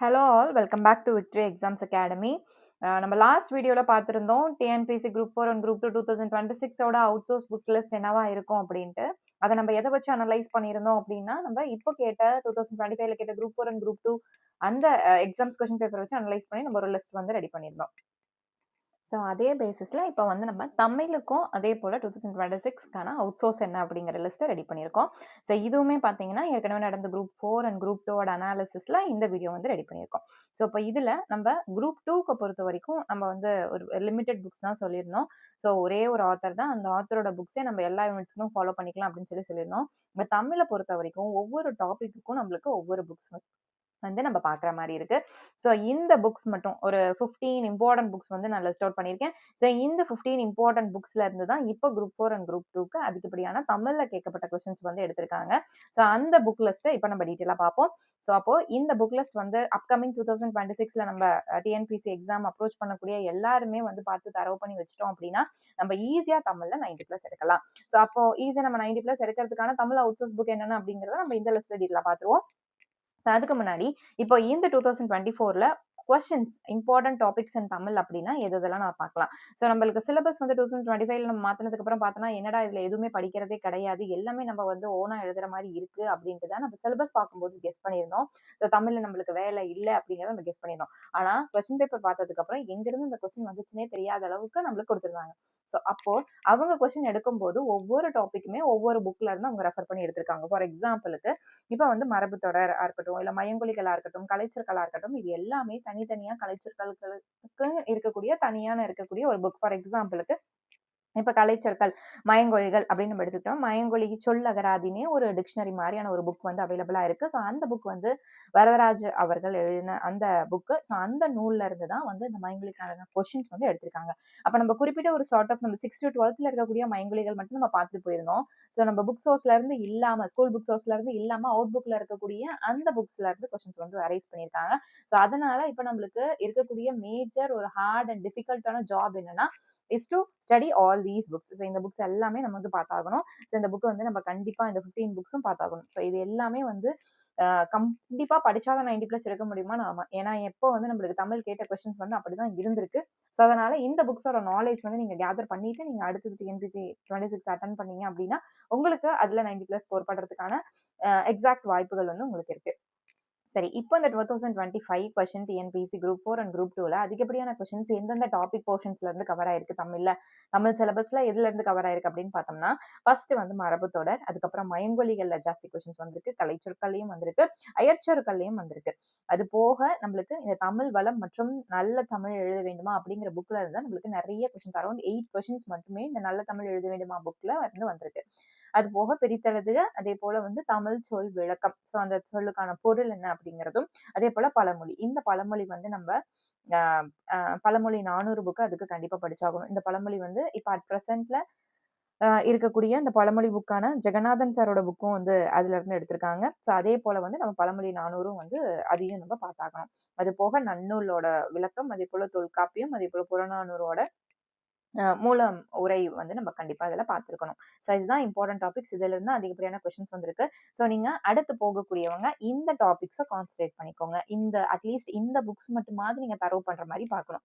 Hello all welcome back to Victory Exams Academy நம்ம last வீடியோவில் பார்த்துருந்தோம் TNPSC group four and group two two thousand twenty சிக்ஸோட out source books list என்னவா இருக்கும் அப்படின்ட்டு. அதை நம்ம எதை வச்சு அனலைஸ் பண்ணியிருந்தோம் அப்படின்னா நம்ம இப்போ கேட்ட டூ தௌசண்ட் டுவெண்ட்டி ஃபைவ்ல கேட்ட group four and group two அந்த எக்ஸாம்ஸ் கொஸ்டின் பேப்பர் வச்சு அனலைஸ் பண்ணி நம்ம ஒரு லிஸ்ட் வந்து ரெடி பண்ணியிருந்தோம். ஸோ அதே பேசிஸில் இப்போ வந்து நம்ம தமிழுக்கும் அதே போல் டூ தௌசண்ட் டுவெண்ட்டி சிக்ஸ்க்கான அவுட் சோர்ஸ் என்ன அப்படிங்கிற லிஸ்ட்டை ரெடி பண்ணியிருக்கோம். ஸோ இதுவுமே பார்த்தீங்கன்னா ஏற்கனவே நடந்த குரூப் ஃபோர் அண்ட் குரூப் டூவோட அனாலிசிஸில் இந்த வீடியோ வந்து ரெடி பண்ணியிருக்கோம். ஸோ இப்போ இதில் நம்ம குரூப் டூக்கு பொறுத்த வரைக்கும் நம்ம வந்து ஒரு லிமிடெட் புக்ஸ் தான் சொல்லியிருந்தோம். ஸோ ஒரே ஒரு ஆத்தர் தான். அந்த ஆத்தரோட புக்ஸே நம்ம எல்லா யூனிட்ஸ்க்கும் ஃபாலோ பண்ணிக்கலாம் அப்படின்னு சொல்லி சொல்லியிருந்தோம். பட் தமிழை பொறுத்த வரைக்கும் ஒவ்வொரு டாப்பிக்குக்கும் நம்மளுக்கு ஒவ்வொரு புக்ஸ் வந்து நம்ம பார்க்குற மாதிரி இருக்குது ஸோ இந்த புக்ஸ் மட்டும் ஒரு ஃபிஃப்டீன் இம்பார்ட்டன்ட் புக்ஸ் வந்து நான் லிஸ்ட் அவுட் பண்ணியிருக்கேன். ஸோ இந்த ஃபிஃப்டீன் இம்பார்ட்டன்ட் புக்ஸில் இருந்து தான் இப்போ குரூப் ஃபோர் அண்ட் குரூப் டூக்கு அதிகப்படியான தமிழில் கேட்கப்பட்ட கொஸ்டின்ஸ் வந்து எடுத்திருக்காங்க. ஸோ அந்த புக் லிஸ்ட்டை இப்போ நம்ம டீட்டெயிலாக பார்ப்போம். ஸோ அப்போ இந்த புக் லிஸ்ட் வந்து அப்கமிங் டூ தௌசண்ட் டுவெண்ட்டி சிக்ஸில் நம்ம டிஎன்பிசி எக்ஸாம் அப்ரோச் பண்ணக்கூடிய எல்லாருமே வந்து பார்த்து தரவு பண்ணி வச்சிட்டோம் அப்படின்னா நம்ம ஈஸியாக தமிழில் நைன்டி ப்ளஸ் எடுக்கலாம். ஸோ அப்போது ஈஸியாக நம்ம நைன்டி ப்ளஸ் எடுக்கிறதுக்கான தமிழ் அவுட் சோர்ஸ் புக் என்னென்ன அப்படிங்கிறத நம்ம இந்த லிஸ்ட்டில் டீட்டெயிலாக பார்த்துருவோம். ஸோ அதுக்கு முன்னாடி இப்போ இந்த டூ தௌசண்ட் டுவெண்ட்டி ஃபோரில் questions important topics in Tamil அப்படின்னா எது இதெல்லாம் நான் பார்க்கலாம். ஸோ நம்மளுக்கு சிலபஸ் வந்து டூ தௌசண்ட் டுவெண்ட்டி ஃபைவ்ல நம்ம மாற்றினதுக்கு அப்புறம் பார்த்தோன்னா என்னடா இதில் எதுவுமே படிக்கிறதே கிடையாது எல்லாமே நம்ம வந்து ஓனாக எழுதுற மாதிரி இருக்கு அப்படின்ட்டு தான் நம்ம சிலபஸ் பார்க்கும்போது கெஸ் பண்ணியிருந்தோம். ஸோ தமிழில் நம்மளுக்கு வேலை இல்லை அப்படிங்கிறத நம்ம கெஸ் பண்ணியிருந்தோம். ஆனால் கொஸ்டின் பேப்பர் பார்த்ததுக்கு அப்புறம் எங்கிருந்து இந்த கொஸ்டின் வந்துச்சுன்னே தெரியாத அளவுக்கு நம்மளுக்கு கொடுத்துருந்தாங்க. ஸோ அப்போ அவங்க கொஸ்டின் எடுக்கும்போது ஒவ்வொரு டாப்பிக்குமே ஒவ்வொரு புக்ல இருந்து அவங்க ரெஃபர் பண்ணி எடுத்திருக்காங்க. ஃபார் எக்ஸாம்பிளுக்கு இப்போ வந்து மரபு தொடர் இருக்கட்டும் இல்லை மயங்கொலிகளா இருக்கட்டும் கலைச்சர்களா இருக்கட்டும் இது எல்லாமே தனித்தனியாக கலைச்சொற்களுக்கு இருக்கக்கூடிய தனியான இருக்கக்கூடிய ஒரு புக் ஃபார் எக்ஸாம்பிளுக்கு இப்போ கலைச்சொற்கள் மயங்கொழிகள் அப்படின்னு நம்ம எடுத்துக்கிட்டோம். மயங்கொழி சொல்லகராதினே ஒரு டிக்ஷனரி மாதிரியான ஒரு புக் வந்து அவைலபிளாக இருக்குது ஸோ அந்த புக் வந்து வரதராஜ் அவர்கள் எழுதின அந்த புக்கு ஸோ அந்த நூலில் இருந்து தான் வந்து இந்த மயங்கொழிக்கான கொஷின்ஸ் வந்து எடுத்திருக்காங்க. அப்போ நம்ம குறிப்பிட்ட ஒரு சார்ட் ஆஃப் நம்ம சிக்ஸ் டு டுவெல்த்தில் இருக்கக்கூடிய மயங்கொழிகள் மட்டும் நம்ம பார்த்துட்டு போயிருந்தோம். ஸோ நம்ம புக் சோர்ஸ்லேருந்து இல்லாமல் ஸ்கூல் புக் சோர்ஸ்லேருந்து இல்லாமல் அவுட் புக்கில் இருக்கக்கூடிய அந்த புக்ஸ்லேருந்து கொஷின்ஸ் வந்து அரைஸ் பண்ணியிருக்காங்க. ஸோ அதனால் இப்போ நம்மளுக்கு இருக்கக்கூடிய மேஜர் ஒரு ஹார்ட் அண்ட் டிஃபிகல்ட்டான ஜாப் என்னென்னா is to study all these books so இந்த புக்ஸ் எல்லாமே நம்ம வந்து பார்த்தாகணும். ஸோ இந்த புக்கு வந்து நம்ம கண்டிப்பாக இந்த ஃபிஃப்டீன் புக்ஸும் பார்த்தாகணும். ஸோ இது எல்லாமே வந்து கண்டிப்பாக படிச்சாதான் நைன்டி ப்ளஸ் எடுக்க முடியுமா? நாம. ஏன்னா எப்போ வந்து நம்மளுக்கு தமிழ் கேட்ட கொஸ்டின்ஸ் வந்து அப்படி தான் இருந்திருக்கு. ஸோ அதனால் இந்த புக்ஸோட நாலேஜ் வந்து நீங்கள் கேதர் பண்ணிவிட்டு நீங்கள் அடுத்தது டிஎன்பிசி டுவெண்ட்டி சிக்ஸ் அட்டன் பண்ணீங்க அப்படின்னா உங்களுக்கு அதில் நைன்டி ப்ளஸ் ஸ்கோர் பண்ணுறதுக்கான எக்ஸாக்ட் வாய்ப்புகள் வந்து உங்களுக்கு இருக்குது சரி இப்போ இந்த two thousand twenty five question TNPSC group four and group டூவில் அதிகப்படியான கொஷின்ஸ் எந்தெந்த டாபிக் போர்ஷன்ஸ்ல இருந்து கவர் ஆயிருக்கு தமிழ்ல? தமிழ் சிலபஸ்ல எதுல இருந்து கவர் ஆயிருக்கு அப்படின்னு பார்த்தோம்னா ஃபர்ஸ்ட் வந்து மரபு தொடர் அதுக்கப்புறம் மயங்கொலிகள்ல ஜாஸ்தி கொஷின்ஸ் வந்திருக்கு கலைச்சொற்கள்லையும் வந்திருக்கு அயற்சொற்கள்லையும் வந்திருக்கு. அது போக நம்மளுக்கு இந்த தமிழ் வளம் மற்றும் நல்ல தமிழ் எழுத வேண்டுமா அப்படிங்கிற புக்ல இருந்தால் நம்மளுக்கு நிறைய கொஷின்ஸ் அரௌண்ட் எயிட் கொஷின்ஸ் மட்டுமே இந்த நல்ல தமிழ் எழுத வேண்டுமா புக்ல வந்து வந்திருக்கு. அது போக பிரித்தெழுதுக அதே போல வந்து தமிழ் சொல் விளக்கம். ஸோ அந்த சொல்லுக்கான பொருள் என்ன அப்படிங்கிறதும் அதே போல பழமொழி. இந்த பழமொழி வந்து நம்ம பழமொழி நானூறு புக்கு அதுக்கு கண்டிப்பா படிச்சாகணும். இந்த பழமொழி வந்து இப்போ அட் ப்ரெசென்ட்ல இருக்கக்கூடிய இந்த பழமொழி புக்கான ஜெகநாதன் சாரோட புக்கும் வந்து அதுல இருந்து எடுத்திருக்காங்க. ஸோ அதே போல வந்து நம்ம பழமொழி நானூறும் வந்து அதையும் நம்ம பார்த்தாகணும். அது போக நன்னூலோட விளக்கம் அதே போல தொல்காப்பியம் அதே போல புறநானூரோட மூலம் உரை வந்து நம்ம கண்டிப்பாக இதில் பார்த்துருக்கணும் ஸோ இதுதான் இம்பார்ட்டன்ட் டாபிக்ஸ் இதுல இருந்து அதிகப்படியான கொஸ்டின்ஸ் வந்திருக்கு. ஸோ நீங்கள் அடுத்து போகக்கூடியவங்க இந்த டாபிக்ஸை கான்சன்ட்ரேட் பண்ணிக்கோங்க. இந்த அட்லீஸ்ட் இந்த புக்ஸ் மட்டுமாவது நீங்கள் தரவு பண்ணுற மாதிரி பார்க்கணும்.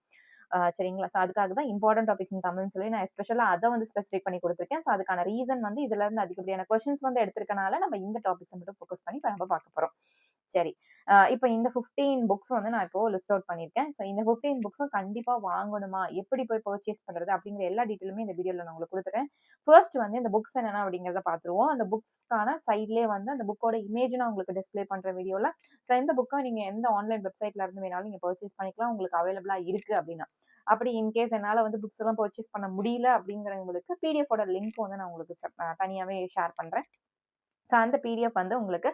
சரிங்களா? ஸோ அதுக்காக தான் இம்பார்ட்டன்ட் டாபிக்ஸ் இன் தமிழ்னு சொல்லி நான் எஸ்பெஷலாக அதை வந்து ஸ்பெசிஃபிக் பண்ணி கொடுத்துருக்கேன். ஸோ அதுக்கான ரீசன் வந்து இதுல இருந்து அதிகப்படியான கொஸ்டின்ஸ் வந்து எடுத்திருக்கனால நம்ம இந்த டாபிக்ஸ் மட்டும் ஃபோக்கஸ் பண்ணி இப்போ நம்ம பார்க்க போகிறோம் சரி. இப்போ இந்த ஃபிஃப்டீன் புக்ஸ் வந்து நான் இப்போ லிஸ்ட் அவுட் பண்ணியிருக்கேன். ஸோ இந்த ஃபிஃப்டீன் புக்ஸும் கண்டிப்பாக வாங்கணுமா? எப்படி போய் பர்ச்சேஸ் பண்ணுறது அப்படிங்கிற எல்லா டீட்டெயிலுமே இந்த வீடியோவில் நான் உங்களுக்கு கொடுத்துறேன். ஃபர்ஸ்ட் வந்து இந்த புக்ஸ் என்னென்ன அப்படிங்கிறத பார்த்துருவோம். அந்த புக்ஸ்க்கான சைட்லேயே வந்து அந்த புக்கோட இமேஜ் நான் உங்களுக்கு டிஸ்பிளே பண்ணுற வீடியோவில் ஸோ இந்த புக்கை நீங்கள் எந்த ஆன்லைன் வெப்சைட்ல இருந்து வேணாலும் நீங்கள் பர்ச்சேஸ் பண்ணிக்கலாம். உங்களுக்கு அவைலபிளாக இருக்குது அப்படின்னா. அப்படி இன்கேஸ் என்னால் வந்து புக்ஸ் எல்லாம் பர்ச்சேஸ் பண்ண முடியல அப்படிங்கிறவங்களுக்கு பிடிஎஃபோட லிங்க் வந்து நான் உங்களுக்கு தனியாகவே ஷேர் பண்ணுறேன் ஸோ அந்த பிடிஎஃப் வந்து உங்களுக்கு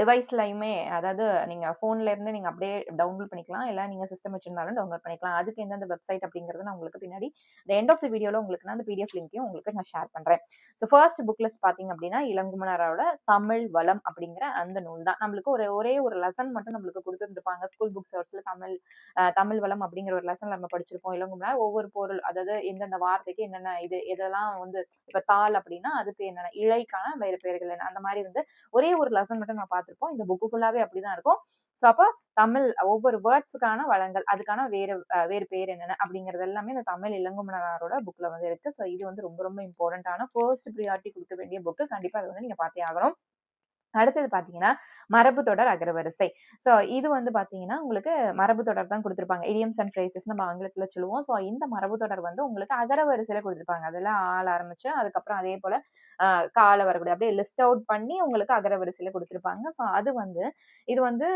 டிவைஸ்லையுமே அதாவது நீங்கள் ஃபோன்லேருந்து நீங்கள் அப்படியே டவுன்லோட் பண்ணிக்கலாம். இல்லை நீங்கள் சிஸ்டம் வச்சிருந்தாலும் டவுன்லோட் பண்ணிக்கலாம். அதுக்கு எந்தெந்த வெப்சைட் அப்படிங்கிறது நான் உங்களுக்கு பின்னாடி இந்த எண்ட் ஆஃப் த வீடியோவில் உங்களுக்கு நான் அந்த பிடிஎஃப் லிங்க்கையும் உங்களுக்கு நான் ஷேர் பண்ணுறேன் ஸோ ஃபர்ஸ்ட் புக் லிஸ்ட் பார்த்தீங்க அப்படின்னா இளங்குமணரோட தமிழ் வளம் அப்படிங்கிற அந்த நூல் தான். நம்மளுக்கு ஒரு ஒரே ஒரு லெசன் மட்டும் நம்மளுக்கு கொடுத்துருந்துருப்பாங்க. ஸ்கூல் புக் சோர்ஸில் தமிழ் தமிழ் வளம் அப்படிங்கிற ஒரு லெசன் நம்ம படிச்சிருப்போம். இளங்குமணர் ஒவ்வொரு பொருள் அதாவது எந்தெந்த வார்த்தைக்கு என்னென்ன இது இதெல்லாம் வந்து இப்போ தாள் அப்படின்னா அதுக்கு என்னென்ன இழைக்கான வேறு பெயர்கள் என்ன அந்த மாதிரி வந்து ஒரே ஒரு லெசன் மட்டும் நான் பார்த்துருப்போம். இந்த புக்கு ஃபுல்லாகவே அப்படிதான் இருக்கும். ஸோ அப்போ தமிழ் ஒவ்வொரு வேர்ட்ஸுக்கான வளங்கள் அதுக்கான வேறு வேறு பேர் என்னென்ன அப்படிங்கிறது எல்லாமே இந்த தமிழ் இளங்குமணனாரோட புக்கில் வந்து இருக்கு. ஸோ இது வந்து ரொம்ப ரொம்ப இம்பார்ட்டண்ட்டான ஃபர்ஸ்ட் ப்ரியாரிட்டி கொடுக்க வேண்டிய புக்கு கண்டிப்பாக அதை வந்து நீங்கள் பார்த்தே ஆகணும். அடுத்தது பார்த்தீங்கன்னா மரபு தொடர் அகரவரிசை. ஸோ இது வந்து பார்த்தீங்கன்னா உங்களுக்கு மரபு தொடர் தான் கொடுத்துருப்பாங்க. இடியம்ஸ் அண்ட் ஃப்ரேசஸ் நம்ம ஆங்கிலத்தில் சொல்லுவோம். ஸோ இந்த மரபு தொடர் வந்து உங்களுக்கு அகரவரிசையில் கொடுத்துருப்பாங்க. அதெல்லாம் ஆள் ஆரம்பிச்சு அதுக்கப்புறம் அதே போல் காலை வரக்கூடிய அப்படியே லிஸ்ட் அவுட் பண்ணி உங்களுக்கு அகரவரிசையில் கொடுத்துருப்பாங்க. ஸோ அது வந்து இது வந்து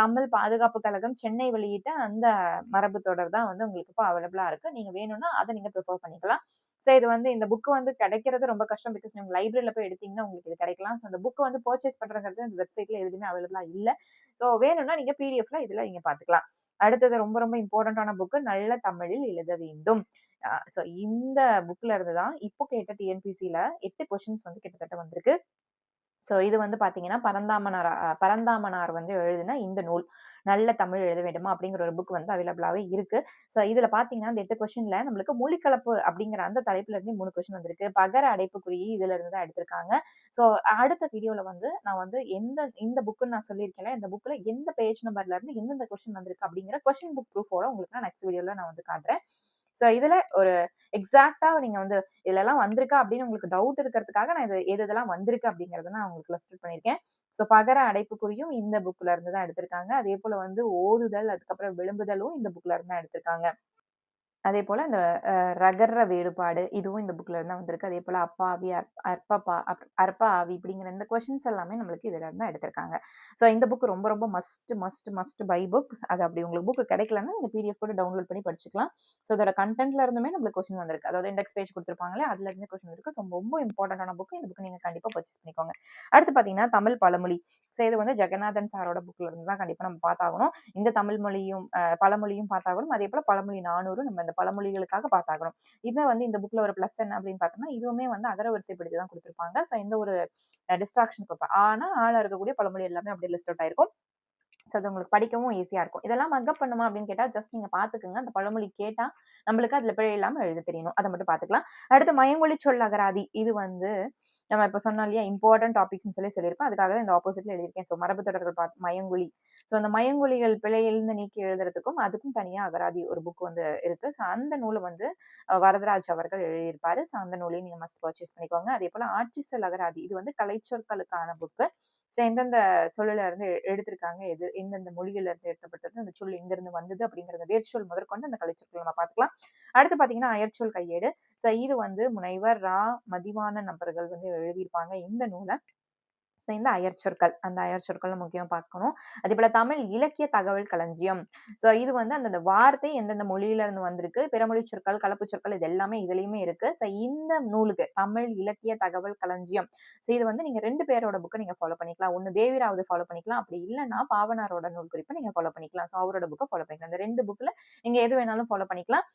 தமிழ் பாதுகாப்பு கழகம் சென்னை வெளியிட்ட அந்த மரபு தொடர் தான் வந்து உங்களுக்கு இப்போ அவைலபிளாக இருக்குது நீங்கள் வேணும்னா அதை நீங்கள் ப்ரிஃபர் பண்ணிக்கலாம். ஸோ இது வந்து இந்த புக்கு வந்து கிடைக்கிறது ரொம்ப கஷ்டம் பிகாஸ் நீங்கள் லைப்ரரியில் போய் எடுத்தீங்கன்னா உங்களுக்கு இது கிடைக்கலாம். ஸோ அந்த புக்கு வந்து பர்ச்சேஸ் பண்ணுறது இந்த வெப்சைட்டில் எதுவுமே அவைலபிளாக இல்லை. ஸோ வேணும்னா நீங்கள் பிடிஎஃப்ல இதில் நீங்கள் பார்த்துக்கலாம். அடுத்தது ரொம்ப ரொம்ப இம்பார்ட்டண்ட்டான புக்கு நல்ல தமிழில் எழுத வேண்டும். ஸோ இந்த புக்ல இருந்து தான் இப்போ கேட்ட டிஎன்பிசியில் எட்டு கொஷின்ஸ் வந்து கிட்டத்தட்ட வந்திருக்கு. ஸோ இது வந்து பார்த்தீங்கன்னா பரந்தாமனார் பரந்தாமனார் வந்து எழுதின இந்த நூல். நல்ல தமிழ் எழுத வேண்டுமா? அப்படிங்கிற ஒரு புக் வந்து அவைலபிளாகவே இருக்குது ஸோ இதில் பார்த்தீங்கன்னா அந்த எட்டு கொஷனில் நம்மளுக்கு மொழிக்கலப்பு அப்படிங்கிற அந்த தலைப்புலேருந்து மூணு கொஸ்டின் வந்திருக்கு. பகர அடைப்புக்குறி இதுல இருந்து தான் எடுத்திருக்காங்க. ஸோ அடுத்த வீடியோவில் வந்து நான் வந்து எந்த இந்த புக்குன்னு நான் சொல்லியிருக்கேன் இந்த புக்கில் எந்த பேஜ் நம்பர்லேருந்து எந்தெந்த கொஸ்டின் வந்திருக்கு அப்படிங்கிற கொஸ்டின் புக் ப்ரூஃபோட உங்களுக்கு நான் நெக்ஸ்ட் வீடியோவில் நான் வந்து காட்டுறேன். ஸோ இதில் ஒரு எக்ஸாக்டாக நீங்கள் வந்து இதுலலாம் வந்திருக்கா? அப்படின்னு உங்களுக்கு டவுட் இருக்கிறதுக்காக நான் இது எது இதெல்லாம் வந்திருக்கு அப்படிங்கிறத நான் உங்களுக்கு லிஸ்ட் பண்ணியிருக்கேன். ஸோ பகர அடைப்புக்குறியும் இந்த புக்கில் இருந்து தான் எடுத்திருக்காங்க. அதே போல் வந்து ஓதுதல் அதுக்கப்புறம் விளம்புதலும் இந்த புக்கில் இருந்து தான் எடுத்திருக்காங்க. அதே போல் அந்த ரகர்ற வேறுபாடு இதுவும் இந்த புக்கில் இருந்தால் வந்திருக்கு. அதே போல் அப்பாவி அற்பப்பா அற்ப ஆவி இப்படிங்கிற இந்த கொஷின்ஸ் எல்லாமே நம்மளுக்கு இதில் இருந்தால் எடுத்திருக்காங்க. ஸோ இந்த புக் ரொம்ப ரொம்ப must must must buy book அது அப்படி உங்களுக்கு புக் கிடைக்கலன்னா நீங்கள் பிடிஎஃப் கூட டவுன்லோட் பண்ணி படிச்சுக்கலாம். ஸோ இதோட கண்டென்ட்ல இருந்துமே நம்மளுக்கு கொஷின் வந்திருக்கு. அதாவது இண்டெக்ஸ் பேஜ் கொடுத்துருப்பாங்களே அதுல இருந்து இருக்குது இருக்கு. ஸோ ரொம்ப இம்பார்ட்டண்டான புக் இந்த புக் நீங்கள் கண்டிப்பாக பர்ச்சேஸ் பண்ணிக்கோங்க. அடுத்து பார்த்தீங்கன்னா தமிழ் பழமொழி. ஸோ இது வந்து ஜெகநாதன் சாரோட புக்கில் இருந்து தான் கண்டிப்பாக நம்ம பார்த்தாகணும். இந்த தமிழ் மொழியும் பழமொழியும் பார்த்தாகணும். அதே போல் பழமொழி நானூறு நம்ம அந்த பழமொழிகளுக்காக பார்த்தாகணும். இதை வந்து இந்த புக்ல ஒரு ப்ளஸ் என்ன அப்படின்னு பார்த்தோம்னா இதுவுமே வந்து அகர வரிசைப்படுத்தி தான் கொடுத்துருப்பாங்க. ஸோ எந்த ஒரு டிஸ்ட்ராக்ஷன் பார்ப்பேன் ஆனால் ஆளாக இருக்கக்கூடிய பழமொழி எல்லாமே அப்படியே லிஸ்ட் அவுட் ஆயிருக்கும். ஸோ அது உங்களுக்கு படிக்கவும் ஈஸியாக இருக்கும். இதெல்லாம் மக்கப் பண்ணுமா அப்படின்னு கேட்டால் ஜஸ்ட் நீங்கள் பார்த்துக்குங்க அந்த பழமொழி கேட்டால் நம்மளுக்கு அதில் பிழை இல்லாமல் எழுத தெரியணும். அதை மட்டும் பார்த்துக்கலாம் அடுத்து மயங்கொழி சொல் அகராதி. இது வந்து நம்ம இப்போ சொன்னோம் இல்லையா இம்பார்ட்டன்ட் டாபிக்ஸ்னு சொல்லி சொல்லியிருப்போம். அதுக்காக இந்த ஆப்போசிட்ல எழுதியிருக்கேன். ஸோ மரபு தொடர்கள் பார்த்து மயங்குழி. ஸோ அந்த மயங்குழிகள் பிழையிலிருந்து நீக்கி எழுதுறதுக்கும் அதுக்கும் தனியாக அகராதி ஒரு புக் வந்து இருக்கு. ஸோ அந்த நூலை வந்து வரதராஜ் அவர்கள் எழுதியிருப்பாரு. ஸோ அந்த நூலையும் நீங்கள் மஸ்ட் பர்ச்சேஸ் பண்ணிக்கோங்க. அதே போல் ஆட்சி செல் அகராதி. இது வந்து கலைச்சொற்களுக்கான புக்கு எந்தெந்த சொல்லுல இருந்து எடுத்திருக்காங்க எது எந்தெந்த மொழிகள்ல இருந்து எடுக்கப்பட்டது அந்த சொல் எங்கிருந்து வந்தது அப்படிங்கிறத வேர்ச்சொல் முதற்கொண்டு அந்த கலைச்சொற்கள் நம்ம பார்த்துக்கலாம். அடுத்து பார்த்தீங்கன்னா அயற்சொல் கையேடு. ஸோ இது வந்து முனைவர் ரா மதிவான நபர்கள் வந்து எழுதியிருப்பாங்க. இந்த நூலை இந்த அயற்சொற்கள் அந்த அயற்சொற்கள் முக்கியம் பார்க்கணும். அதே போல தமிழ் இலக்கிய தகவல் களஞ்சியம். ஸோ இது வந்து அந்தந்த வார்த்தை எந்தெந்த மொழியில இருந்து வந்திருக்கு பிறமொழி சொற்கள் கலப்பு சொற்கள் இது எல்லாமே இதுலயுமே இருக்கு. ஸோ இந்த நூலுக்கு தமிழ் இலக்கிய தகவல் களஞ்சியம். ஸோ இது வந்து நீங்க ரெண்டு பேரோட புக்கை நீங்க ஃபாலோ பண்ணிக்கலாம். ஒன்னு தேவிராவது ஃபாலோ பண்ணிக்கலாம். அப்படி இல்லைன்னா பாவனாரோட நூல் குறிப்பை நீங்க ஃபாலோ பண்ணிக்கலாம். ஸோ அவரோட புக்கை ஃபாலோ பண்ணிக்கலாம். இந்த ரெண்டு புக்ல நீங்க எது வேணாலும் ஃபாலோ பண்ணிக்கலாம்.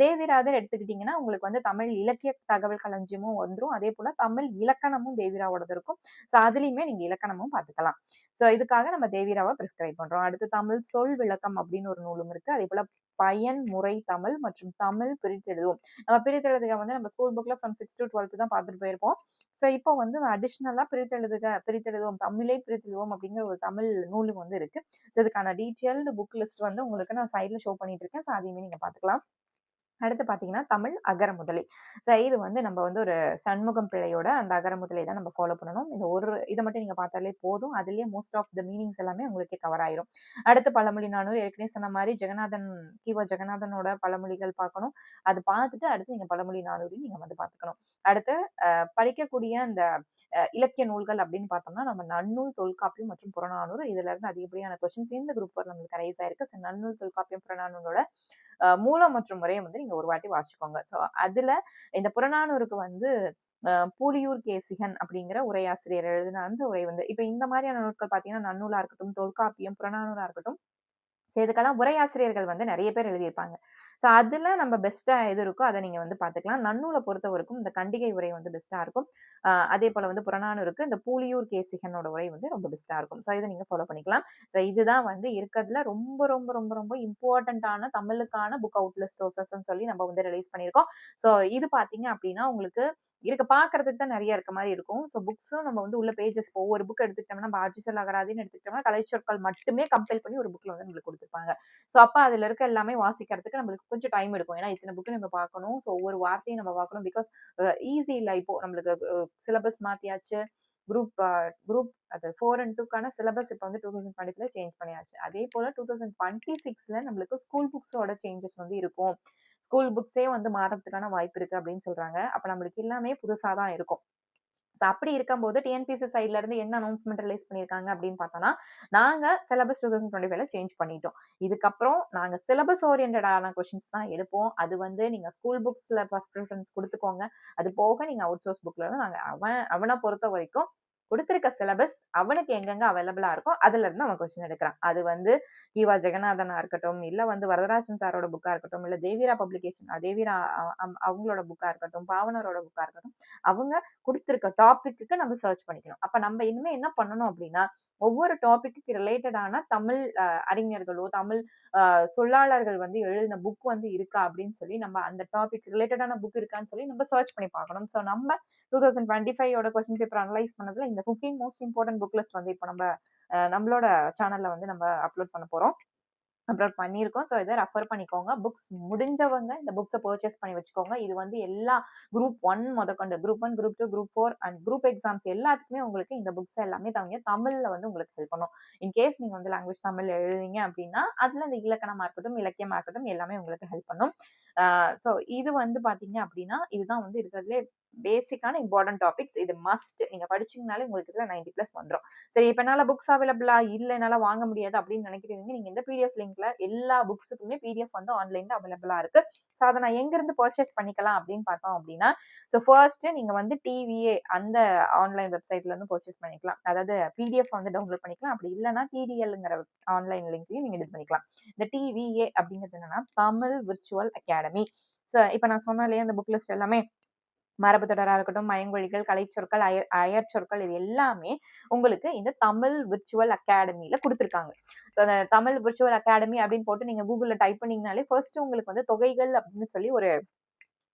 தேவிராதர் எடுத்துக்கிட்டீங்கன்னா உங்களுக்கு வந்து தமிழ் இலக்கிய தகவல் களஞ்சியமும் வந்துடும் அதே போல தமிழ் இலக்கணமும் தேவிராவோடது இருக்கும். ஸோ அதுல அதுலயுமே நீங்க இலக்கணமும் பார்த்துக்கலாம். ஸோ இதுக்காக நம்ம தேவிராவை பிரிஸ்கிரைப் பண்றோம். அடுத்து தமிழ் சொல் விளக்கம் அப்படின்னு ஒரு நூலும் இருக்கு. அதே போல பயன் முறை தமிழ் மற்றும் தமிழ் பிரித்தெழுதுவோம் நம்ம பிரித்தெழுதுக வந்து நம்ம ஸ்கூல் புக்ல ஃப்ரம் சிக்ஸ் டு டுவெல்த் தான் பார்த்துட்டு போயிருப்போம். ஸோ இப்போ வந்து அடிஷ்னலா பிரித்தெழுதுக பிரித்தெழுதுவோம் தமிழே பிரித்தெழுதுவோம் அப்படிங்கிற ஒரு தமிழ் நூலும் வந்து இருக்கு. ஸோ இதுக்கான டீட்டெயில்டு புக் லிஸ்ட் வந்து உங்களுக்கு நான் சைட்ல ஷோ பண்ணிட்டு இருக்கேன். ஸோ அதையுமே நீங்க பார்த்துக்கலாம். அடுத்து பார்த்தீங்கன்னா தமிழ் அகர முதலை. ஸோ இது வந்து நம்ம வந்து ஒரு சண்முகம் பிள்ளையோட அந்த அகர முதலை தான் நம்ம ஃபாலோ பண்ணணும். இந்த ஒரு இதை மட்டும் நீங்கள் பார்த்தாலே போதும். அதுலேயே மோஸ்ட் ஆஃப் த மீனிங்ஸ் எல்லாமே உங்களுக்கு கவர் ஆயிரும். அடுத்து பழமொழி நானூறு. ஏற்கனவே சொன்ன மாதிரி ஜெகநாதன் கீவா ஜெகநாதனோட பழமொழிகள் பார்க்கணும். அது பார்த்துட்டு அடுத்து நீங்கள் பழமொழி நானூறையும் நீங்கள் வந்து பார்த்துக்கணும். அடுத்து படிக்கக்கூடிய அந்த இலக்கிய நூல்கள் அப்படின்னு பார்த்தோம்னா நம்ம நன்னூல் தொல்காப்பியம் மற்றும் புறநானூறு. இதுல இருந்து அதிகப்படியான கொஸ்டின்ஸ் இந்த குரூப் நம்மளுக்கு ரைஸ் ஆயிருக்கு. ஸோ நன்னூல் தொல்காப்பியம் புறநானூரோட மூலம் மற்றும் முறையை வந்து நீங்க ஒரு வாட்டி வாசிக்கோங்க. ஸோ அதுல இந்த புறநானூருக்கு வந்து பூலியூர் கேசிகன் அப்படிங்கிற உரையாசிரியர் எழுதின அந்த உரை வந்து இப்ப இந்த மாதிரியான நூல்கள் பாத்தீங்கன்னா நன்னூலாக இருக்கட்டும் தொல்காப்பியம் புறநானூரா இருக்கட்டும் ஸோ இதுக்கெல்லாம் உரையாசிரியர்கள் வந்து நிறைய பேர் எழுதியிருப்பாங்க. ஸோ அதில் நம்ம பெஸ்ட்டாக எது இருக்கோ அதை நீங்கள் வந்து பார்த்துக்கலாம். நன்னூலை பொறுத்த வரைக்கும் இந்த கண்டிகை உரை வந்து பெஸ்ட்டாக இருக்கும். அதே போல் வந்து புறநானூருக்கு இந்த பூலியூர் கேசிகனோட உரை வந்து ரொம்ப பெஸ்ட்டாக இருக்கும். ஸோ இதை நீங்கள் ஃபாலோ பண்ணிக்கலாம். ஸோ இதுதான் வந்து இருக்கிறதுல ரொம்ப ரொம்ப ரொம்ப ரொம்ப இம்பார்ட்டண்ட்டான தமிழுக்கான புக் அவுட் சோர்சஸ்ன்னு சொல்லி நம்ம வந்து ரிலீஸ் பண்ணியிருக்கோம். ஸோ இது பார்த்தீங்க அப்படின்னா உங்களுக்கு இருக்க பார்க்கறதுக்கு தான் நிறைய இருக்க மாதிரி இருக்கும். ஸோ புக்ஸும் நம்ம வந்து உள்ள பேஜஸ் ஒவ்வொரு புக் எடுத்துக்கிட்டோம்னா நம்ம ஆட்சிசல் அகராதின்னு எடுத்துக்கிட்டோம்னா கலைச்சொற்கள் மட்டுமே கம்பேர் பண்ணி ஒரு புக்கில் வந்து நம்மளுக்கு கொடுத்துருப்பாங்க. ஸோ அப்போ அதில் இருக்க எல்லாமே வாசிக்கிறதுக்கு நம்மளுக்கு கொஞ்சம் டைம் எடுக்கும். ஏன்னா இத்தனை புக்கு நம்ம பார்க்கணும். ஸோ ஒவ்வொரு வார்த்தையும் நம்ம பார்க்கணும். பிகாஸ் ஈஸி இல்லை இப்போ நம்மளுக்கு சிலபஸ் மாற்றியாச்சு குரூப் குரூப் அது ஃபோர் அண்ட் டூக்கான சிலபஸ் இப்போ வந்து டூ தௌசண்ட் டுவெண்ட்டில் சேஞ்ச் பண்ணியாச்சு. அதே போல் டூ தௌசண்ட் டுவெண்ட்டி சிக்ஸில் நம்மளுக்கு ஸ்கூல் புக்ஸோட சேஞ்சஸ் வந்து இருக்கும். ஸ்கூல் புக்ஸே வந்து மாறதுக்கான வாய்ப்பு இருக்குது அப்படின்னு சொல்கிறாங்க அப்போ நம்மளுக்கு எல்லாமே புதுசாக தான் இருக்கும். ஸோ அப்படி இருக்கும்போது டிஎன்பிசி சைட்ல இருந்து என்ன அனௌன்ஸ்மெண்ட் ரிலீஸ் பண்ணியிருக்காங்க அப்படின்னு பார்த்தோம்னா நாங்கள் சிலபஸ் டூ தௌசண்ட் டுவெண்ட்டி ஃபைவ்ல சேஞ்ச் பண்ணிட்டோம். இதுக்கப்புறம் நாங்கள் சிலபஸ் ஓரியன்டான கொஷின்ஸ் தான் எடுப்போம். அது வந்து நீங்கள் ஸ்கூல் புக்ஸில் ஃபஸ்ட் ப்ரிஃபரன்ஸ் கொடுத்துக்கோங்க. அது போக நீங்கள் அவுட் சோர்ஸ் புக்கில் இருந்து நாங்கள் அவன் அவனை பொறுத்த வரைக்கும் கொடுத்துருக்க சிலபஸ் அவனுக்கு எங்கெங்க அவைலபிளா இருக்கோ அதுல இருந்து அவன் கொஸ்டின் எடுக்கிறான். அது வந்து ஈவா ஜெகநாதனா இருக்கட்டும் இல்ல வந்து வரதராஜன் சாரோட புக்கா இருக்கட்டும் இல்ல தேவிரா பப்ளிகேஷன் தேவிரா அவங்களோட புக்கா இருக்கட்டும் பாவனரோட புக்கா இருக்கட்டும் அவங்க கொடுத்துருக்க டாபிக்கு நம்ம சர்ச் பண்ணிக்கணும். அப்ப நம்ம இனிமே என்ன பண்ணணும் அப்படின்னா ஒவ்வொரு டாபிக்கு ரிலேட்டடான தமிழ் அறிஞர்களோ தமிழ் சொல்லாளர்கள் வந்து எழுதின புக் வந்து இருக்கா அப்படின்னு சொல்லி நம்ம அந்த டாபிக் ரிலேட்டடான புக் இருக்கான்னு சொல்லி நம்ம சர்ச் பண்ணி பார்க்கணும். ஸோ நம்ம டூ தௌசண்ட் டுவெண்ட்டி ஃபைவோட கொஸ்டின் பேப்பர் அனலைஸ் பண்ணதுல இந்த fifteen most important book list வந்து இப்போ நம்ம நம்மளோட சேனல்ல வந்து நம்ம அப்லோட் பண்ண போறோம். அப்லோட் பண்ணியிருக்கோம். ஸோ இதை ரெஃபர் பண்ணிக்கோங்க. புக்ஸ் முடிஞ்சவங்க இந்த புக்ஸை பர்ச்சேஸ் பண்ணி வச்சுக்கோங்க. இது வந்து எல்லா குரூப் ஒன் முதற்கொண்டு group one group two group four and group exams எல்லாத்துக்குமே உங்களுக்கு இந்த புக்ஸ் எல்லாமே தவிர தமிழில் வந்து உங்களுக்கு ஹெல்ப் பண்ணும். இன்கேஸ் நீங்கள் வந்து லாங்குவேஜ் தமிழ் எழுதிங்க அப்படின்னா அதில் இந்த இலக்கணமாக இருக்கட்டும் இலக்கியமாக இருக்கட்டும் எல்லாமே உங்களுக்கு ஹெல்ப் பண்ணும். ஸோ இது வந்து பார்த்தீங்க அப்படின்னா இதுதான் வந்து இருக்கிறதுலே பேசிக்கான இம்பார்ட்டன்ட் டாபிக்ஸ் இது மஸ்ட் நீங்கள் படிச்சிங்கனாலே உங்களுக்கு இதில் நைன்டி ப்ளஸ் வந்துடும் சரி இப்போ என்னால் புக்ஸ் அவைலபிளா இல்லை என்னால் வாங்க முடியாது அப்படின்னு நினைக்கிறீங்க நீங்கள் இந்த பிடிஎஃப் லிங்க்ல எல்லா புக்ஸுக்குமே பிடிஎஃப் வந்து ஆன்லைனில் அவைலபிளாக இருக்கு. ஸோ அதை நான் எங்கேருந்து பர்ச்சேஸ் பண்ணிக்கலாம் அப்படின்னு பார்த்தோம் அப்படின்னா ஸோ ஃபர்ஸ்ட் நீங்கள் வந்து டிவிஏ அந்த ஆன்லைன் வெப்சைட்லேருந்து பர்ச்சேஸ் பண்ணிக்கலாம். அதாவது பிடிஎஃப் வந்து டவுன்லோட் பண்ணிக்கலாம். அப்படி இல்லைனா டிடிஎல்ங்கிற ஆன்லைன் லிங்க்லையும் நீங்கள் இது பண்ணிக்கலாம். இந்த டிவிஏ அப்படிங்கிறது என்னன்னா தமிழ் விர்ச்சுவல் அகாடமி ஸோ இப்போ நான் சொன்னாலே அந்த புக் லிஸ்ட் எல்லாமே? மரபு தொடராக இருக்கட்டும் மயங்கொழிகள் கலைச்சொற்கள் அயர் அயர் சொற்கள் இது எல்லாமே உங்களுக்கு இந்த தமிழ் விர்ச்சுவல் அகாடமியில் கொடுத்துருக்காங்க. ஸோ அந்த தமிழ் விர்ச்சுவல் அகாடமி அப்படின்னு போட்டு நீங்கள் கூகுளில் டைப் பண்ணிங்கனாலே ஃபர்ஸ்ட் உங்களுக்கு வந்து தொகைகள் அப்படின்னு சொல்லி ஒரு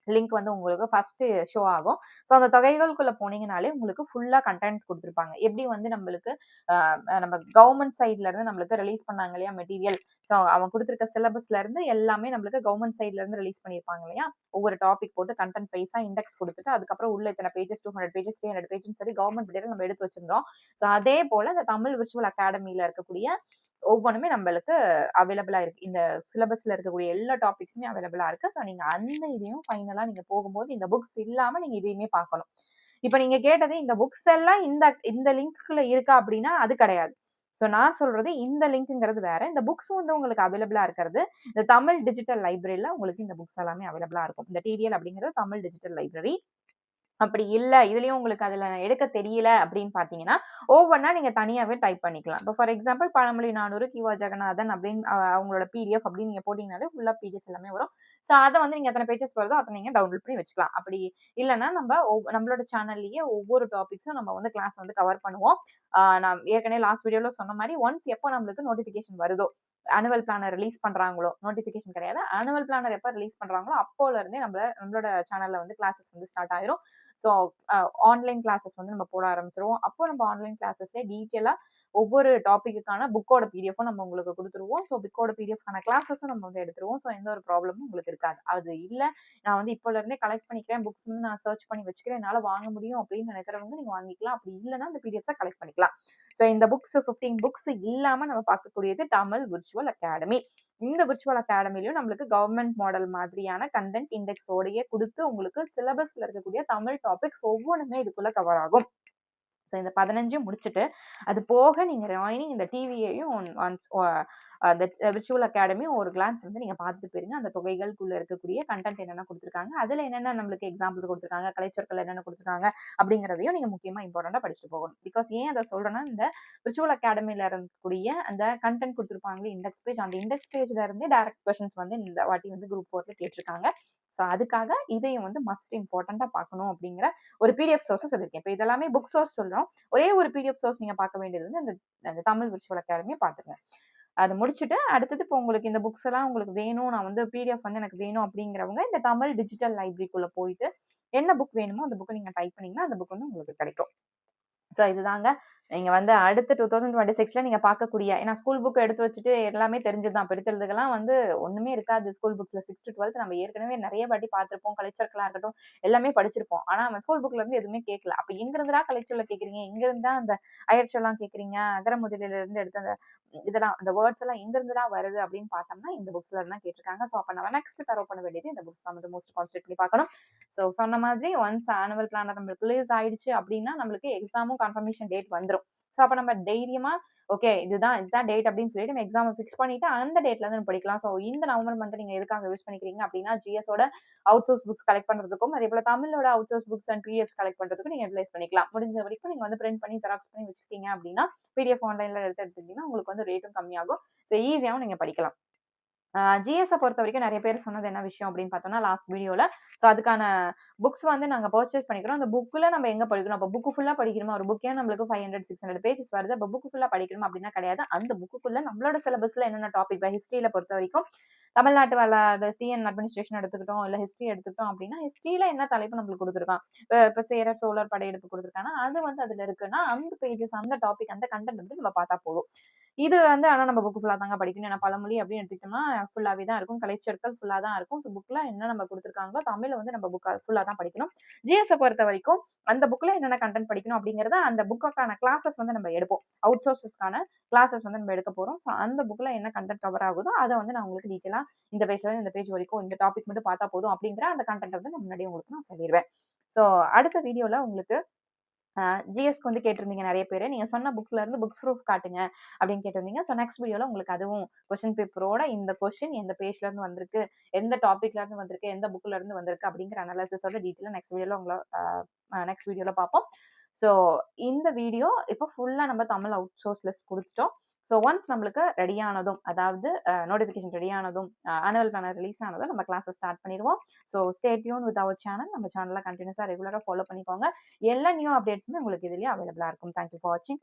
லிங்க் வந்து உங்களுக்கு ஃபர்ஸ்ட் ஷோ ஆகும். ஸோ அந்த தொகைகளுக்குள்ள போனீங்கனாலே உங்களுக்கு ஃபுல்லாக கண்டென்ட் கொடுத்துருப்பாங்க. எப்படி வந்து நம்மளுக்கு நம்ம கவர்மெண்ட் சைட்ல இருந்து நம்மளுக்கு ரிலீஸ் பண்ணாங்க இல்லையா மெட்டீரியல் ஸோ அவன் கொடுத்துருக்க சிலபஸ்ல இருந்து எல்லாமே நம்மளுக்கு கவர்மெண்ட் சைட்ல இருந்து ரிலீஸ் பண்ணியிருப்பாங்க இல்லையா? ஒவ்வொரு டாபிக் போட்டு கண்டென்ட் வைஸா இண்டெக்ஸ் கொடுத்துட்டு அதுக்கப்புறம் உள்ள இத்தனை pages two hundred pages three hundred pages சரி கவர்மெண்ட் நம்ம எடுத்து வச்சிருந்தோம். ஸோ அதே போல இந்த தமிழ் விர்ச்சுவல் அகாடமியில இருக்கக்கூடிய ஒவ்வொன்றுமே நம்மளுக்கு அவைலபிளா இருக்கு. இந்த சிலபஸ்ல இருக்கக்கூடிய எல்லா டாபிக்ஸுமே அவைலபிளா இருக்கு. ஸோ நீங்க அந்த இதையும் ஃபைனலாக நீங்க போகும்போது இந்த புக்ஸ் இல்லாம நீங்க இதையுமே பார்க்கணும். இப்ப நீங்க கேட்டது இந்த புக்ஸ் எல்லாம் இந்த இந்த லிங்க்குள்ள இருக்கா அப்படின்னா அது கிடையாது. ஸோ நான் சொல்றது இந்த லிங்க்ங்கிறது வேற. இந்த புக்ஸ் வந்து உங்களுக்கு அவைலபிளா இருக்கிறது. இந்த தமிழ் டிஜிட்டல் லைப்ரரியில உங்களுக்கு இந்த புக்ஸ் எல்லாமே அவைலபிளா இருக்கும். இந்த டிடிஎல் அப்படிங்கிறது தமிழ் டிஜிட்டல் லைப்ரரி அப்படி இல்லை இதுலயும் உங்களுக்கு அதில் எடுக்க தெரியல அப்படின்னு பார்த்தீங்கன்னா ஒவ்வொன்றா நீங்க தனியாவே டைப் பண்ணிக்கலாம். இப்போ ஃபார் எக்ஸாம்பிள் பழமொழி நானூறு கிவா ஜெகநாதன் அப்படின்னு அவங்களோட பிடிஎஃப் அப்படின்னு நீங்க போட்டிங்கனாலே ஃபுல்லாக பிடிஎஃப் எல்லாமே வரும். ஸோ அதை வந்து நீங்கள் எத்தனை பேஜஸ் வருதோ அதை நீங்கள் டவுன்லோட் பண்ணி வச்சுக்கலாம். அப்படி இல்லைன்னா நம்ம நம்மளோட சேனல்லையே ஒவ்வொரு டாபிக்ஸும் நம்ம வந்து கிளாஸ் வந்து கவர் பண்ணுவோம். நான் ஏற்கனவே லாஸ்ட் வீடியோவில் சொன்ன மாதிரி ஒன்ஸ் எப்போ நம்மளுக்கு நோட்டிஃபிகேஷன் வருதோ ஆனுவல் பிளானர் ரிலீஸ் பண்றாங்களோ நோட்டிஃபிகேஷன் கிடையாது. ஆனுவல் பிளானர் எப்போ ரிலீஸ் பண்றாங்களோ அப்போல இருந்தே நம்ம நம்மளோட சேனலில் வந்து கிளாஸஸ் வந்து ஸ்டார்ட் ஆயிரும். ஸோ ஆன்லைன் கிளாஸஸ் வந்து நம்ம போட ஆரம்பிச்சிருவோம். அப்போ நம்ம ஆன்லைன் கிளாஸஸ்ல டீட்டெயிலாக ஒவ்வொரு டாப்பிக்குக்கான புக்கோட பிடிஎஃபும் நம்ம உங்களுக்கு கொடுத்துருவோம். ஸோ புக்கோட பிடிஎஃப்கான கிளாஸஸும் நம்ம வந்து எடுத்துருவோம். ஸோ எந்த ஒரு ப்ராப்ளமும் உங்களுக்கு இருக்காது. அது இல்லை நான் வந்து இப்போலேருந்தே கலெக்ட் பண்ணிக்கிறேன். புக்ஸ் வந்து நான் சர்ச் பண்ணி வச்சுக்கிறேன். என்னால் வாங்க முடியும் அப்படின்னு நினைக்கிறவங்க நீங்கள் வாங்கிக்கலாம். அப்படி இல்லைன்னா அந்த பிடிஎஃப்ஸை கலெக்ட் பண்ணிக்கலாம். ஸோ இந்த புக்ஸ் ஃபிஃப்டீன் புக்ஸ் இல்லாமல் நம்ம பார்க்கக்கூடியது தமிழ் விர்ச்சுவல் அகாடமி இந்த விர்ச்சுவல் அகாடமிலையும் நம்மளுக்கு கவர்மெண்ட் மாடல் மாதிரியான கண்டென்ட் இண்டெக்ஸோடையே கொடுத்து உங்களுக்கு சிலபஸ்ல இருக்கக்கூடிய தமிழ் டாபிக்ஸ் ஒவ்வொன்றுமே இதுக்குள்ள கவர் ஆகும். ஸோ இந்த பதினஞ்சும் முடிச்சுட்டு அது போக நீங்கள் ஜாயினிங் இந்த டிவியையும் ஒன்ஸ் அந்த விர்ச்சுவல் அகாடமி ஒரு கிளான்ஸ் வந்து நீங்கள் பார்த்துட்டு போயிருங்க. அந்த தொகைகளுக்குள்ளே இருக்கக்கூடிய கண்டென்ட் என்னென்ன கொடுத்துருக்காங்க அதில் என்னென்ன நம்மளுக்கு எக்ஸாம்பிள்ஸ் கொடுத்துருக்காங்க கலைச்சொற்கள் என்னென்ன கொடுத்துருக்காங்க அப்படிங்கிறதையும் நீங்கள் முக்கியமாக இம்பார்ட்டண்ட்டாக படிச்சுட்டு போகணும். பிகாஸ் ஏன் அதை சொல்கிறேன்னா இந்த விர்ச்சுவல் அகாடமியில் இருக்கக்கூடிய அந்த கண்டென்ட் கொடுத்துருப்பாங்களே இண்டெக்ஸ் பேஜ் அந்த இண்டெக்ஸ் பேஜில் இருந்தே டேரக்ட் கொஷன்ஸ் வந்து இந்த வாட்டி வந்து குரூப் ஃபோரில் கேட்டிருக்காங்க. ஸோ அதுக்காக இதையும் வந்து மஸ்ட் இம்பார்ட்டண்ட்டாக பார்க்கணும் அப்படிங்கிற ஒரு பிடிஎஃப் சோர்ஸை சொல்லியிருக்கேன். இப்போ இதெல்லாமே புக் சோர்ஸ் சொல்கிறோம் ஒரே ஒரு பிடிஎஃப் சோர்ஸ் நீங்கள் பார்க்க வேண்டியது வந்து அந்த தமிழ் விர்ச்சுவல் அகாடமியை பார்த்துருங்க. அது முடிச்சுட்டு அடுத்தது இப்போ உங்களுக்கு இந்த புக்ஸ் எல்லாம் உங்களுக்கு வேணும் நான் வந்து பிடிஎஃப் வந்து எனக்கு வேணும் அப்படிங்கிறவங்க இந்த தமிழ் டிஜிட்டல் லைப்ரரிக்குள்ளே போயிட்டு என்ன புக் வேணுமோ அந்த புக்கை நீங்கள் டைப் பண்ணிங்கன்னா அந்த புக் வந்து உங்களுக்கு கிடைக்கும். ஸோ இதுதாங்க நீங்கள் வந்து அடுத்து டூ தௌசண்ட் டுவெண்ட்டி சிக்ஸில் நீங்கள் பார்க்கக்கூடிய ஏன்னா ஸ்கூல் புக் எடுத்து வச்சுட்டு எல்லாமே தெரிஞ்சது தான் பிரித்தெழுதுக்கெல்லாம் வந்து ஒன்றுமே இருக்காது ஸ்கூல் புக்ஸில் சிக்ஸ் டு டுவெல்த் நம்ம ஏற்கனவே நிறைய வாட்டி பார்த்துருப்போம். கலைச்சர்களாக இருக்கட்டும் எல்லாமே படிச்சிருப்போம். ஆனால் நம்ம ஸ்கூல் புக்கில் இருந்து எதுவுமே கேட்கல. அப்போ எங்கிருந்துலாம் கலைச்சரில் கேட்குறீங்க? எங்கிருந்து தான் அந்த அயற்சொல்லாம் கேட்குறீங்க? அகர முதலிலிருந்து அந்த இதெல்லாம் அந்த வேர்ட்ஸ் எல்லாம் எங்கிருந்துலாம் வருது அப்படின்னு பார்த்தோம்னா இந்த புக்ஸ்ல இருந்தா கேட்டிருக்காங்க. ஸோ அப்போ நம்ம நெக்ஸ்ட் தரவு பண்ண வேண்டியது இந்த புக்ஸ் நம்ம வந்து மோஸ்ட் கான்சன்ட்ரேட் பண்ணி பார்க்கணும். ஸோ சொன்ன மாதிரி ஒன்ஸ் ஆனுவல் பிளானர் நம்மளுக்கு ரிலீஸ் ஆயிடுச்சு அப்படின்னா நம்மளுக்கு எக்ஸாமும் கன்ஃபர்மேஷன் டேட் வந்துடும் ஸோ அப்போ நம்ம தைரியமாக ஓகே இதுதான் இதுதான் டேட் அப்படின்னு சொல்லிட்டு நம்ம எக்ஸாம் ஃபிக்ஸ் பண்ணிட்டு அந்த டேட்ல இருந்து படிக்கலாம். ஸோ இந்த நவம்பர் மந்த் நீங்க எதுக்காக யூஸ் பண்ணிக்கிறீங்க அப்படின்னா ஜிஎஸோட அவுட் சோர்ஸ் புக்ஸ் கலெக்ட் பண்றதுக்கும் அதே போல தமிழோட out source books and PDF collect பண்றதுக்கும் நீங்க யூட்டிலைஸ் பண்ணிக்கலாம். முடிஞ்ச வரைக்கும் நீங்க வந்து பிரிண்ட் பண்ணி ஜெராக்ஸ் பண்ணி வச்சுக்கிட்டீங்க அப்படின்னா பிடிஎஃப் ஆன்லைன்ல எடுத்து எடுத்துக்கிட்டீங்கன்னா உங்களுக்கு வந்து ரேட்டும் கம்மியாகும். ஸோ ஈஸியாகவும் நீங்க படிக்கலாம். ஜிஎஸை பொறுத்த வரைக்கும் நிறைய பேர் சொன்னது என்ன விஷயம் அப்படின்னு பார்த்தோம்னா லாஸ்ட் வீடியோவில் ஸோ அதுக்கான புக்ஸ் வந்து நாங்கள் பர்ச்சேஸ் பண்ணிக்கிறோம். அந்த புக்கில் நம்ம எங்கே படிக்கணும் அப்போ புக்கு ஃபுல்லாக படிக்கணுமா? ஒரு புக்கே நம்மளுக்கு five hundred six hundred pages வருது? அப்போ புக்கு ஃபுல்லாக படிக்கணும் அப்படின்னா கிடையாது. அந்த புக்குக்குள்ளே நம்மளோட சிலபஸில் என்னென்ன டாபிக் இப்போ ஹிஸ்ட்ரியில் பொறுத்த வரைக்கும் தமிழ்நாட்டு வள சிஎன் அட்மினிஸ்ட்ரேஷன் எடுத்துக்கிட்டோம் இல்லை ஹிஸ்ட்ரி எடுத்துக்கிட்டோம் அப்படின்னா ஹிஸ்ட்ரியில் என்ன தலைப்பு நம்மளுக்கு கொடுத்துருக்கான்? இப்போ சேர சோழர் படையெடுப்பு கொடுத்துருக்காங்கன்னா அது வந்து அதில் இருக்குன்னா அந்த பேஜஸ் அந்த டாபிக் அந்த கண்டென்ட் வந்து நம்ம பார்த்தா போதும். இது வந்து ஆனால் நம்ம புக்கு ஃபுல்லாக தாங்க படிக்கணும். ஏன்னா பழமொழி அப்படின்னு எடுத்துக்கிட்டோம்னா ஃபுல்லாகவே தான் இருக்கும். கலைச்சொற்கள் ஃபுல்லாக தான் இருக்கும். ஸோ புக்கில் என்ன நம்ம கொடுத்துருக்காங்களோ தமிழில் வந்து நம்ம புக்கை ஃபுல்லாக தான் படிக்கணும். ஜிஎஸை பொறுத்த வரைக்கும் அந்த புக்கில் என்னென்ன கண்டென்ட் படிக்கணும் அப்படிங்கிறத அந்த புக்குக்கான கிளாஸஸ் வந்து நம்ம எடுப்போம். அவுட் சோர்ஸஸ்க்கான கிளாஸஸ் வந்து நம்ம எடுக்க போகிறோம் ஸோ அந்த புக்கில் என்ன கண்டென்ட் கவர் ஆகுதோ அதை வந்து நான் உங்களுக்கு டீட்டெயிலாக இந்த பேஜில் இந்த பேஜ் வரைக்கும் இந்த டாபிக் மட்டும் பார்த்தா போதும் அப்படிங்கிற அந்த கண்டென்ட் வந்து நான் முன்னாடி உங்களுக்கு நான் சொல்லிடுவேன் ஸோ அடுத்த வீடியோவில் உங்களுக்கு ஜிஎஸ்க்கு வந்து கேட்டிருந்தீங்க நிறைய பேர். நீங்கள் சொன்ன புக்ஸ்ல இருந்து புக்ஸ் ப்ரூஃப் காட்டுங்க அப்படின்னு கேட்டிருந்தீங்க. ஸோ நெக்ஸ்ட் வீடியோவில் உங்களுக்கு அதுவும் கொஸ்டின் பேப்பரோட இந்த கொஸ்டின் எந்த பேஜ்ல இருந்து வந்திருக்கு எந்த டாபிக்ல இருந்து வந்திருக்கு எந்த புக்ல இருந்து வந்திருக்கு அப்படிங்கிற அனாலிசிஸ் வந்து டீட்டெயிலாக நெக்ஸ்ட் வீடியோல உங்களை நெக்ஸ்ட் வீடியோவில் பார்ப்போம். ஸோ இந்த வீடியோ இப்போ ஃபுல்லாக நம்ம தமிழ் அவுட் சோர்ஸ் லிஸ்ட் கொடுத்துட்டோம். ஸோ ஒன்ஸ் நம்மளுக்கு ரெடியானதும் அதாவது நோட்டிஃபிகேஷன் ரெடியானதும் ஆனுவல் பிளானர் ரிலீஸ் ஆனதும் நம்ம கிளாஸை ஸ்டார்ட் பண்ணிடுவோம். So stay tuned with our channel நம்ம சேனலில் கண்டினியூஸாக ரெகுலராக ஃபாலோ பண்ணிக்கோங்க. எல்லா நியூ அப்டேட்ஸுமே உங்களுக்கு இதுலேயே அவைலபிளாக இருக்கும். தேங்க்யூ ஃபார் வாட்சிங்